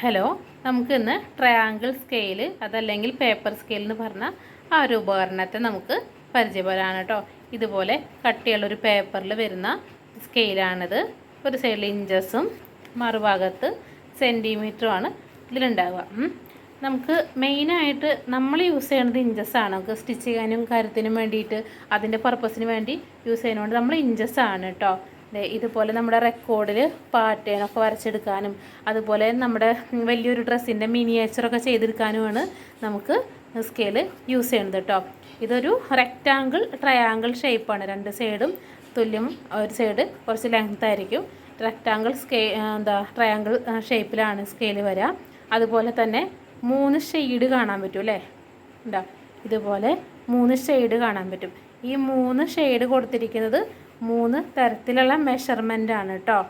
Hello നമുക്ക് ഇന്ന് triangle scale അതല്ലെങ്കിൽ പേപ്പർ സ്കെയിൽ എന്ന് പറഞ്ഞ ആ ഒരു ഉപകരണത്തെ നമുക്ക് പരിചയപ്പെടാണ് കേട്ടോ ഇതുപോലെ കട്ടിയുള്ള ഒരു പേപ്പറിൽ വരുന്ന സ്കെയിലാണിത് ഒരു സൈഡിൽ ഇഞ്ചസും മറുഭാഗത്ത് സെന്റിമീറ്ററുമാണ് ഇതിലുണ്ടാവുക. നമുക്ക് മെയിനായിട്ട് നമ്മൾ യൂസ് ചെയ്യുന്നത് ഇഞ്ചസ് ആണ്. നമുക്ക് സ്റ്റിച്ച് ചെയ്യാനും കാര്യത്തിനും വേണ്ടിയിട്ട് അതിന്റെ പർപ്പസിന് വേണ്ടി യൂസ് ചെയ്യുന്നതുകൊണ്ട് നമ്മൾ ഇഞ്ചസ് ആണ് കേട്ടോ ഇതുപോലെ നമ്മുടെ റെക്കോർഡിൽ പാറ്റേണൊക്കെ വരച്ചെടുക്കാനും അതുപോലെ നമ്മുടെ വലിയൊരു ഡ്രസ്സിന്റെ മിനിയേച്ചറൊക്കെ ചെയ്തെടുക്കാനുമാണ് നമുക്ക് സ്കെയിൽ യൂസ് ചെയ്യുന്നത് കേട്ടോ ഇതൊരു റെക്റ്റാങ്കിൾ ട്രയാങ്കിൾ ഷേപ്പാണ് രണ്ട് സൈഡും തുല്യം ഒരു സൈഡ് കുറച്ച് ലെങ്ത് ആയിരിക്കും. റെക്റ്റാങ്കിൾ സ്കെ എന്താ ട്രയാങ്കിൾ ഷേപ്പിലാണ് സ്കെയിൽ വരിക അതുപോലെ തന്നെ മൂന്ന് ഷെയ്ഡ് കാണാൻ പറ്റും അല്ലേ? ഉണ്ടോ ഇതുപോലെ മൂന്ന് ഷെയ്ഡ് കാണാൻ പറ്റും. ഈ മൂന്ന് ഷെയ്ഡ് കൊടുത്തിരിക്കുന്നത് മൂന്ന് തരത്തിലുള്ള മെഷർമെന്റ് ആണ് കേട്ടോ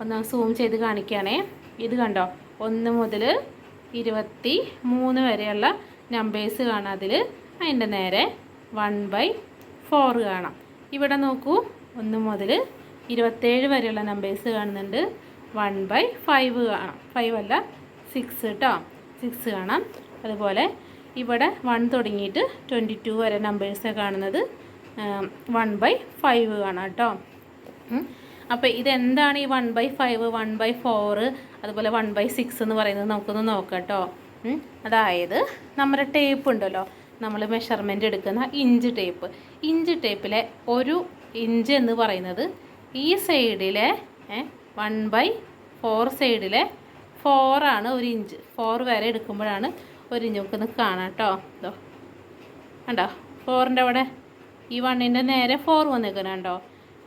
ഒന്ന് സൂം ചെയ്ത് കാണിക്കുകയാണേ. ഇത് കണ്ടോ? ഒന്ന് മുതൽ ഇരുപത്തി മൂന്ന് വരെയുള്ള നമ്പേഴ്സ് കാണാം അതിൽ അതിന്റെ നേരെ വൺ ബൈ ഫോർ കാണാം. ഇവിടെ നോക്കൂ. ഒന്ന് മുതൽ ഇരുപത്തേഴ് വരെയുള്ള നമ്പേഴ്സ് കാണുന്നുണ്ട്. വൺ ബൈ ഫൈവ് കാണാം. ഫൈവ് അല്ല സിക്സ് കേട്ടോ സിക്സ് കാണാം. അതുപോലെ ഇവിടെ വൺ തുടങ്ങിയിട്ട് ട്വന്റി ടു വരെ നമ്പേഴ്സ് കാണുന്നത്. വൺ ബൈ ഫൈവ് കാണാം കേട്ടോ അപ്പോൾ ഇതെന്താണ് ഈ one by five one by four അതുപോലെ വൺ ബൈ സിക്സ് എന്ന് പറയുന്നത് നമുക്കൊന്ന് നോക്കാം കേട്ടോ അതായത് നമ്മുടെ ടേപ്പ് ഉണ്ടല്ലോ. നമ്മൾ മെഷർമെന്റ് എടുക്കുന്ന ഇഞ്ച് ടേപ്പ് ഇഞ്ച് ടേപ്പിലെ ഒരു ഇഞ്ച് എന്ന് പറയുന്നത് ഈ സൈഡിലെ വൺ ബൈ ഫോർ സൈഡിലെ ഫോറാണ് ഒരു ഇഞ്ച്. ഫോർ വരെ എടുക്കുമ്പോഴാണ് ഒരു ഇഞ്ച് നമുക്കൊന്ന് കാണാം കേട്ടോ ഇതോ കണ്ടോ? ഫോറിന്റെ അവിടെ ഈ വണ്ണിന്റെ നേരെ ഫോർ വന്നിരിക്കുന്നുണ്ടോ?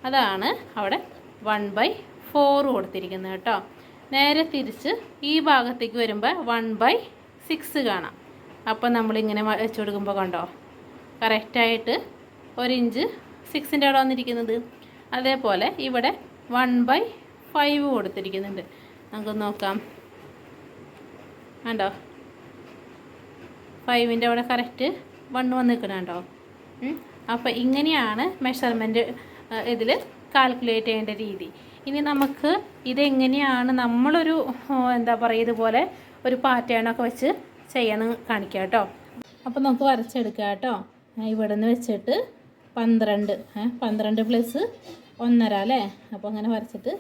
അതാണ് അവിടെ വൺ ബൈ ഫോർ കൊടുത്തിരിക്കുന്നത് കേട്ടോ. നേരെ തിരിച്ച് ഈ ഭാഗത്തേക്ക് വരുമ്പോൾ വൺ ബൈ സിക്സ് കാണാം. അപ്പോൾ നമ്മളിങ്ങനെ വെച്ച് കൊടുക്കുമ്പോൾ കണ്ടോ? കറക്റ്റായിട്ട് ഒരിഞ്ച് സിക്സിന്റെ അവിടെ വന്നിരിക്കുന്നത്. അതേപോലെ ഇവിടെ വൺ ബൈ ഫൈവ് കൊടുത്തിരിക്കുന്നുണ്ട്. നമുക്ക് നോക്കാം. കണ്ടോ? ഫൈവിന്റെ അവിടെ കറക്റ്റ് വണ്ണ് വന്ന് നിൽക്കണുണ്ടോ അപ്പോൾ ഇങ്ങനെയാണ് മെഷർമെന്റ് ഇതിൽ കാൽക്കുലേറ്റ് ചെയ്യേണ്ട രീതി. ഇനി നമുക്ക് ഇതെങ്ങനെയാണ് നമ്മളൊരു എന്താ പറയുക ഇതുപോലെ ഒരു പാറ്റേണൊക്കെ വെച്ച് ചെയ്യാന്ന് കാണിക്കാം കേട്ടോ. അപ്പോൾ നമുക്ക് വരച്ചെടുക്കാം കേട്ടോ. ഇവിടെ നിന്ന് വെച്ചിട്ട് പന്ത്രണ്ട് പന്ത്രണ്ട് പ്ലസ് ഒന്നര അല്ലേ? അപ്പോൾ അങ്ങനെ വരച്ചിട്ട്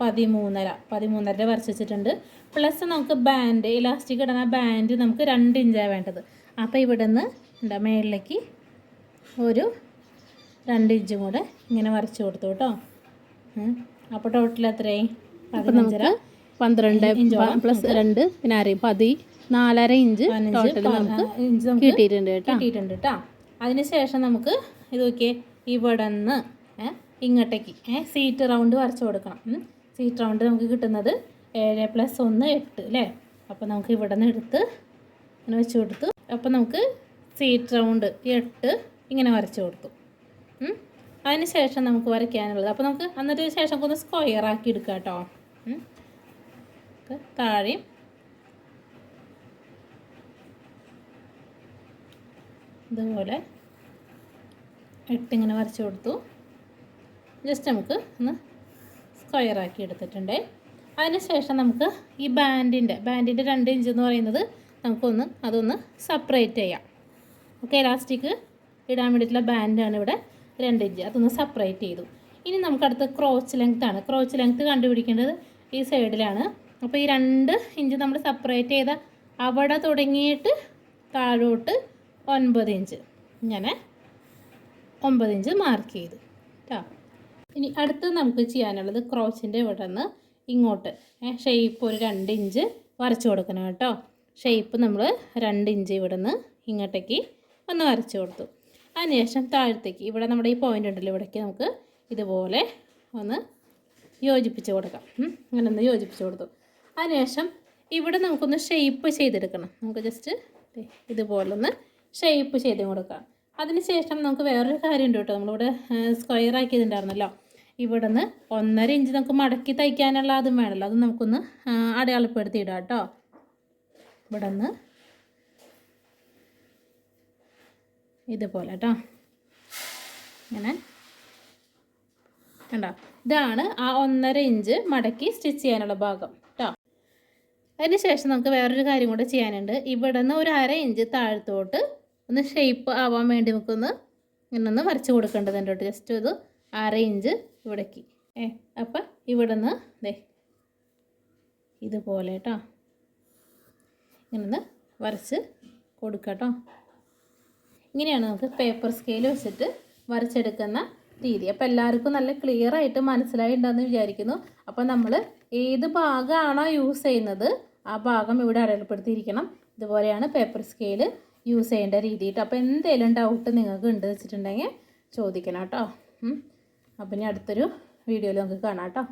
പതിമൂന്നര. പതിമൂന്നര വരച്ച് വെച്ചിട്ടുണ്ട്. പ്ലസ് നമുക്ക് ബാൻഡ് ഇലാസ്റ്റിക് ഇടുന്ന ബാൻഡ് നമുക്ക് രണ്ട് ഇഞ്ചാണ് വേണ്ടത്. അപ്പോൾ ഇവിടെ നിന്ന് എന്താ മേളിലേക്ക് ഒരു രണ്ട് ഇഞ്ചും കൂടെ ഇങ്ങനെ വരച്ച് കൊടുത്തു കേട്ടോ. അപ്പോൾ ടോട്ടൽ എത്രയായി? പതിനഞ്ചര. പന്ത്രണ്ട് പ്ലസ് രണ്ട് പിന്നെ അറിയും പതി നാലര ഇഞ്ച് ടോട്ടൽ നമുക്ക് കിട്ടിയിട്ടുണ്ട് കേട്ടോ. കിട്ടിയിട്ടുണ്ട് കേട്ടോ. അതിനുശേഷം നമുക്ക് ഇത് നോക്കിയേ ഇവിടെ നിന്ന് ഇങ്ങോട്ടേക്ക് സീറ്റ് റൗണ്ട് വരച്ച് കൊടുക്കണം. സീറ്റ് റൗണ്ട് നമുക്ക് കിട്ടുന്നത് ഏഴ് പ്ലസ് ഒന്ന് എട്ട് അല്ലേ അപ്പോൾ നമുക്ക് ഇവിടെ നിന്ന് എടുത്ത് ഇങ്ങനെ വെച്ച് കൊടുത്തു. അപ്പോൾ നമുക്ക് സീറ്റ് റൗണ്ട് എട്ട് ഇങ്ങനെ വരച്ചു കൊടുത്തു. അതിന് ശേഷം നമുക്ക് വരയ്ക്കാനുള്ളത്. അപ്പോൾ നമുക്ക് അന്നത്തെ ശേഷം ഒന്ന് സ്ക്വയർ ആക്കി എടുക്കുക കേട്ടോ. താഴെയും ഇതുപോലെ എട്ടിങ്ങനെ വരച്ചു കൊടുത്തു. ജസ്റ്റ് നമുക്ക് ഒന്ന് സ്ക്വയർ ആക്കി എടുത്തിട്ടുണ്ട്. അതിന് ശേഷം നമുക്ക് ഈ ബാൻഡിന്റെ ബാൻഡിന്റെ രണ്ട് ഇഞ്ച് എന്ന് പറയുന്നത് നമുക്കൊന്ന് അതൊന്ന് സെപ്പറേറ്റ് ചെയ്യാം. ഓക്കെ ഇലാസ്റ്റിക് ഇടാൻ വേണ്ടിയിട്ടുള്ള ബാൻഡാണ് ഇവിടെ രണ്ട് ഇഞ്ച്. അതൊന്ന് സെപ്പറേറ്റ് ചെയ്തു. ഇനി നമുക്ക് അടുത്ത ക്രോച്ച് ലെങ്ത് ആണ്. ക്രോച്ച് ലെങ്ത് കണ്ടുപിടിക്കേണ്ടത് ഈ സൈഡിലാണ് അപ്പോൾ ഈ രണ്ട് ഇഞ്ച് നമ്മൾ സെപ്പറേറ്റ് ചെയ്ത അവിടെ തുടങ്ങിയിട്ട് താഴോട്ട് ഒൻപത് ഇഞ്ച്. ഇങ്ങനെ ഒമ്പത് ഇഞ്ച് മാർക്ക് ചെയ്തു. കേട്ടോ ഇനി അടുത്ത് നമുക്ക് ചെയ്യാനുള്ളത് ക്രോച്ചിന്റെ ഇവിടെ നിന്ന് ഇങ്ങോട്ട്. ഷെയ്പ്പ് ഒരു രണ്ട് ഇഞ്ച് വരച്ച് കൊടുക്കണം കേട്ടോ. ഷെയ്പ്പ് നമ്മൾ രണ്ട് ഇഞ്ച് ഇവിടെ നിന്ന് ഇങ്ങോട്ടേക്ക് ഒന്ന് വരച്ച് കൊടുത്തു. അതിനുശേഷം താഴത്തേക്ക് ഇവിടെ നമ്മുടെ ഈ പോയിന്റ് ഉണ്ടല്ലോ ഇവിടേക്ക് നമുക്ക് ഇതുപോലെ ഒന്ന് യോജിപ്പിച്ച് കൊടുക്കാം. അങ്ങനെ ഒന്ന് യോജിപ്പിച്ച് കൊടുത്തു. അതിനുശേഷം ഇവിടെ നമുക്കൊന്ന് ഷെയ്പ്പ് ചെയ്തെടുക്കണം. നമുക്ക് ജസ്റ്റ് ഇതുപോലൊന്ന് ഷെയ്പ്പ് ചെയ്ത് കൊടുക്കാം. അതിനുശേഷം നമുക്ക് വേറൊരു കാര്യമുണ്ട് കേട്ടോ. നമ്മളിവിടെ സ്ക്വയർ ആക്കിയതുണ്ടായിരുന്നല്ലോ ഇവിടെ നിന്ന് ഒന്നര ഇഞ്ച് നമുക്ക് മടക്കി തയ്ക്കാനുള്ള അതും വേണമല്ലോ അത് നമുക്കൊന്ന് അടയാളപ്പെടുത്തി ഇടാം കേട്ടോ. ഇവിടെ നിന്ന് ഇതുപോലെ കേട്ടോ ഇങ്ങനെ. കണ്ടോ? ഇതാണ് ആ ഒന്നര ഇഞ്ച് മടക്കി സ്റ്റിച്ച് ചെയ്യാനുള്ള ഭാഗം കേട്ടോ അതിന് ശേഷം നമുക്ക് വേറൊരു കാര്യം കൂടെ ചെയ്യാനുണ്ട്. ഇവിടെ നിന്ന് ഒരു അര ഇഞ്ച് താഴത്തോട്ട് ഒന്ന് ഷേപ്പ് ആവാൻ വേണ്ടി നമുക്കൊന്ന് ഇങ്ങനെ ഒന്ന് വരച്ച് കൊടുക്കേണ്ടതുണ്ട് കേട്ടോ ജസ്റ്റ് ഒരു അര ഇഞ്ച് ഇവിടേക്ക്. ഏ അപ്പം ഇവിടെ നിന്ന് ദേ ഇതുപോലെ കേട്ടോ ഇങ്ങനെ ഒന്ന് വരച്ച് കൊടുക്കാം കേട്ടോ ഇങ്ങനെയാണ് നമുക്ക് പേപ്പർ സ്കെയിൽ വെച്ചിട്ട് വരച്ചെടുക്കുന്ന രീതി. അപ്പോൾ എല്ലാവർക്കും നല്ല ക്ലിയർ ആയിട്ട് മനസ്സിലായിട്ടുണ്ടെന്ന് വിചാരിക്കുന്നു. അപ്പോൾ നമ്മൾ ഏത് ഭാഗമാണോ യൂസ് ചെയ്യുന്നത് ആ ഭാഗം ഇവിടെ അടയാളപ്പെടുത്തിയിരിക്കണം. ഇതുപോലെയാണ് പേപ്പർ സ്കെയിൽ യൂസ് ചെയ്യേണ്ട രീതി അപ്പോൾ എന്തെങ്കിലും ഡൗട്ട് നിങ്ങൾക്ക് ഉണ്ട് വെച്ചിട്ടുണ്ടെങ്കിൽ ചോദിക്കണം കേട്ടോ അപ്പം ഇനി അടുത്തൊരു വീഡിയോയിൽ നമുക്ക് കാണാം കേട്ടോ